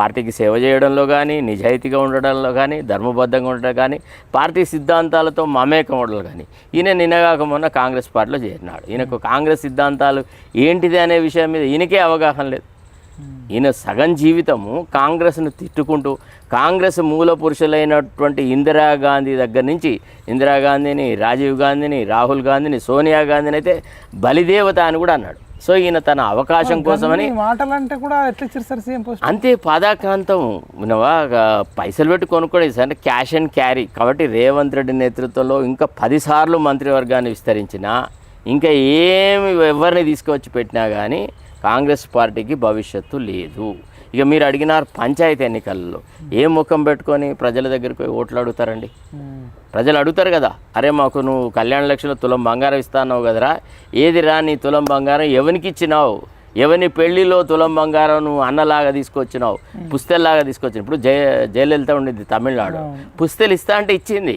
పార్టీకి సేవ చేయడంలో కానీ నిజాయితీగా ఉండడంలో కానీ ధర్మబద్ధంగా ఉండడం కానీ పార్టీ సిద్ధాంతాలతో మమేకం ఉండడం కానీ ఈయన నిన్నగాక మొన్న కాంగ్రెస్ పార్టీలో చేరినాడు. ఈయనకు కాంగ్రెస్ సిద్ధాంతాలు ఏంటిది అనే విషయం మీద ఈయనకే అవగాహన లేదు. ఈయన సగం జీవితము కాంగ్రెస్ను తిట్టుకుంటూ కాంగ్రెస్ మూల పురుషులైనటువంటి ఇందిరాగాంధీ దగ్గర నుంచి ఇందిరాగాంధీని రాజీవ్ గాంధీని రాహుల్ గాంధీని సోనియా గాంధీని అయితే బలిదేవత అని కూడా అన్నాడు. సో ఈయన తన అవకాశం కోసమని ఈ మాటలు అంటే కూడా ఎట్లా ఇచ్చారు సార్ సీఎం పోస్ట్? అంతే ఆ, పైసలు పెట్టి కొనుక్కోలేదు అంటే క్యాష్ అండ్ క్యారీ. కాబట్టి రేవంత్ రెడ్డి నేతృత్వంలో ఇంకా పదిసార్లు మంత్రివర్గాన్ని విస్తరించిన ఇంకా ఏమి ఎవరిని తీసుకువచ్చి పెట్టినా కానీ కాంగ్రెస్ పార్టీకి భవిష్యత్తు లేదు. ఇక మీరు అడిగినారు పంచాయతీ ఎన్నికల్లో ఏ ముఖం పెట్టుకొని ప్రజల దగ్గరికి పోయి ఓట్లు అడుగుతారండి? ప్రజలు అడుగుతారు కదా అరే మాకు నువ్వు కళ్యాణ లక్షల తులం బంగారం ఇస్తా అన్నావు కదరా ఏది రా నీ తులం బంగారం ఎవరికి ఇచ్చినావు? ఎవరిని పెళ్ళిలో తులం బంగారం నువ్వు అన్నలాగా తీసుకొచ్చినావు? పుస్తెల్లాగా తీసుకొచ్చిన ఇప్పుడు జయ జయలలిత ఉండింది తమిళనాడు. పుస్తెలు ఇస్తా అంటే ఇచ్చింది.